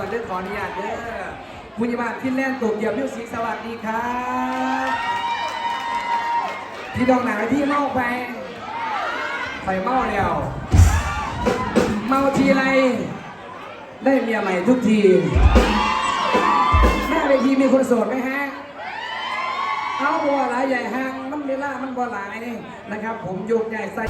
ก่อนเรื่องขออนุญาตเด้อผู้ใหญ่บ้านที่แล่นตุ่มเดียวมิวสีสวัสดีครับที่ดองหนาที่เมาไปไฟเมาแล้วเมาทีไรได้เมียใหม่ทุกทีแม่าเวทีมีคนโสดไหมฮะเอาบัวหลายใหญ่ห้างมันเวล่ามันบัวหลายนะครับ ผมยกใหญ่ใส่